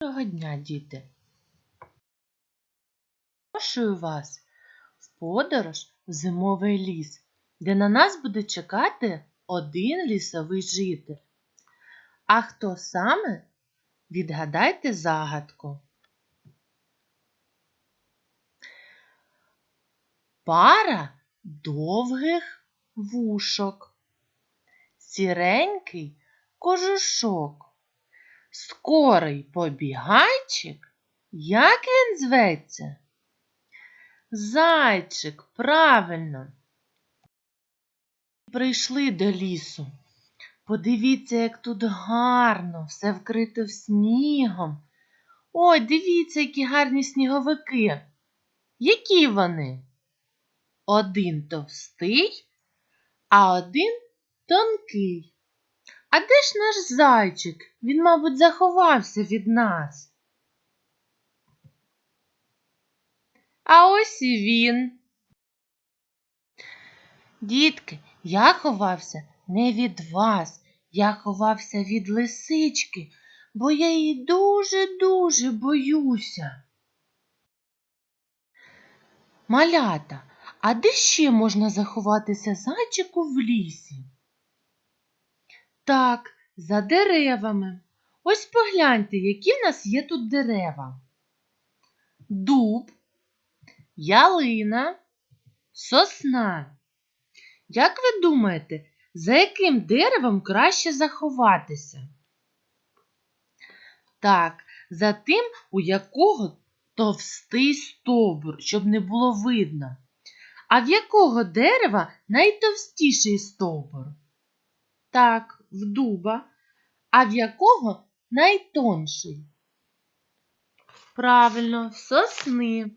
Доброго дня, діти! Запрошую вас в подорож в зимовий ліс, де на нас буде чекати один лісовий житель. А хто саме? Відгадайте загадку. Пара довгих вушок, сіренький кожушок. Скорий побігайчик, як він зветься? Зайчик, правильно. Прийшли до лісу. Подивіться, як тут гарно, все вкрито снігом. Ой, дивіться, які гарні сніговики. Які вони? Один товстий, а один тонкий. А де ж наш зайчик? Він, мабуть, заховався від нас. А ось і він. Дітки, я ховався не від вас, я ховався від лисички, бо я її дуже-дуже боюся. Малята, а де ще можна заховатися зайчику в лісі? Так, за деревами. Ось погляньте, які в нас є тут дерева. Дуб, ялина, сосна. Як ви думаєте, за яким деревом краще заховатися? Так, за тим, у якого товстий стовбур, щоб не було видно. А в якого дерева найтовстіший стовбур? Так, в дуба, а в якого найтонший? Правильно, сосни.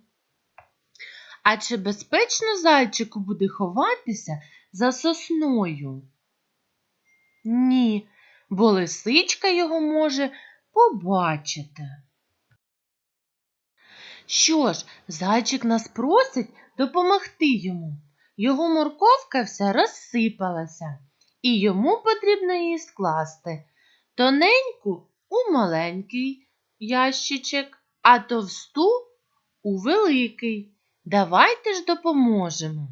А чи безпечно зайчику буде ховатися за сосною? Ні, бо лисичка його може побачити. Що ж, зайчик нас просить допомогти йому. Його морковка вся розсипалася і йому потрібно її скласти тоненьку у маленький ящичок, а товсту у великий. Давайте ж допоможемо.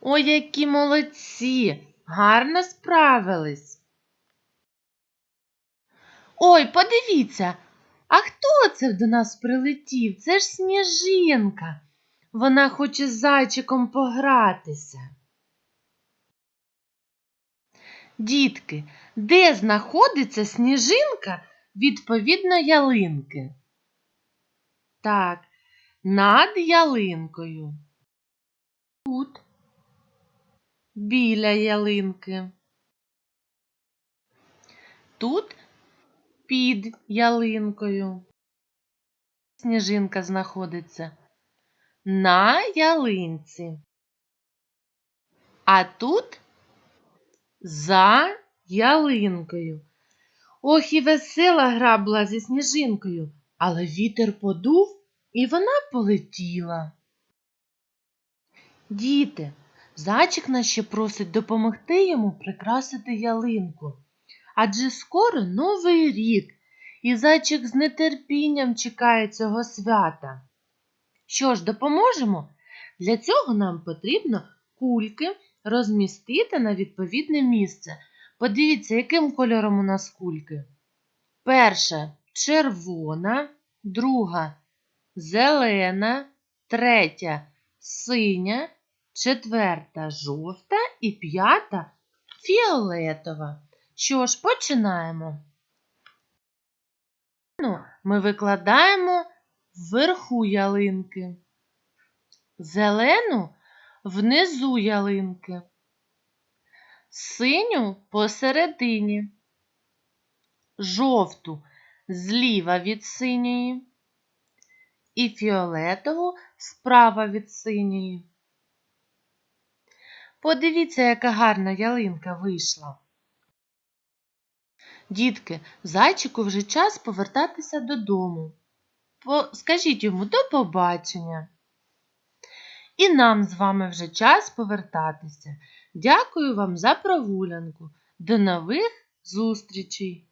Ой, які молодці! Гарно справились. Ой, подивіться, а хто це до нас прилетів? Це ж сніжинка. Вона хоче з зайчиком погратися. Дітки, де знаходиться сніжинка відповідно ялинки? Так, над ялинкою. Тут, біля ялинки. Тут під ялинкою. Сніжинка знаходиться на ялинці. А тут за ялинкою. Ох, і весела гра була зі сніжинкою, але вітер подув, і вона полетіла. Діти, зайчик нас ще просить допомогти йому прикрасити ялинку. Адже скоро новий рік, і зайчик з нетерпінням чекає цього свята. Що ж, допоможемо? Для цього нам потрібно кульки розмістити на відповідне місце. Подивіться, яким кольором у нас кульки. Перша червона, друга зелена, третя синя, четверта жовта і п'ята фіолетова. Що ж, починаємо. Ну, Ми викладаємо вверху ялинки, зелену внизу ялинки, синю посередині, жовту зліва від синьої і фіолетову справа від синьої. Подивіться, яка гарна ялинка вийшла. Дітки, зайчику вже час повертатися додому. Скажіть йому до побачення. І нам з вами вже час повертатися. Дякую вам за прогулянку. До нових зустрічей!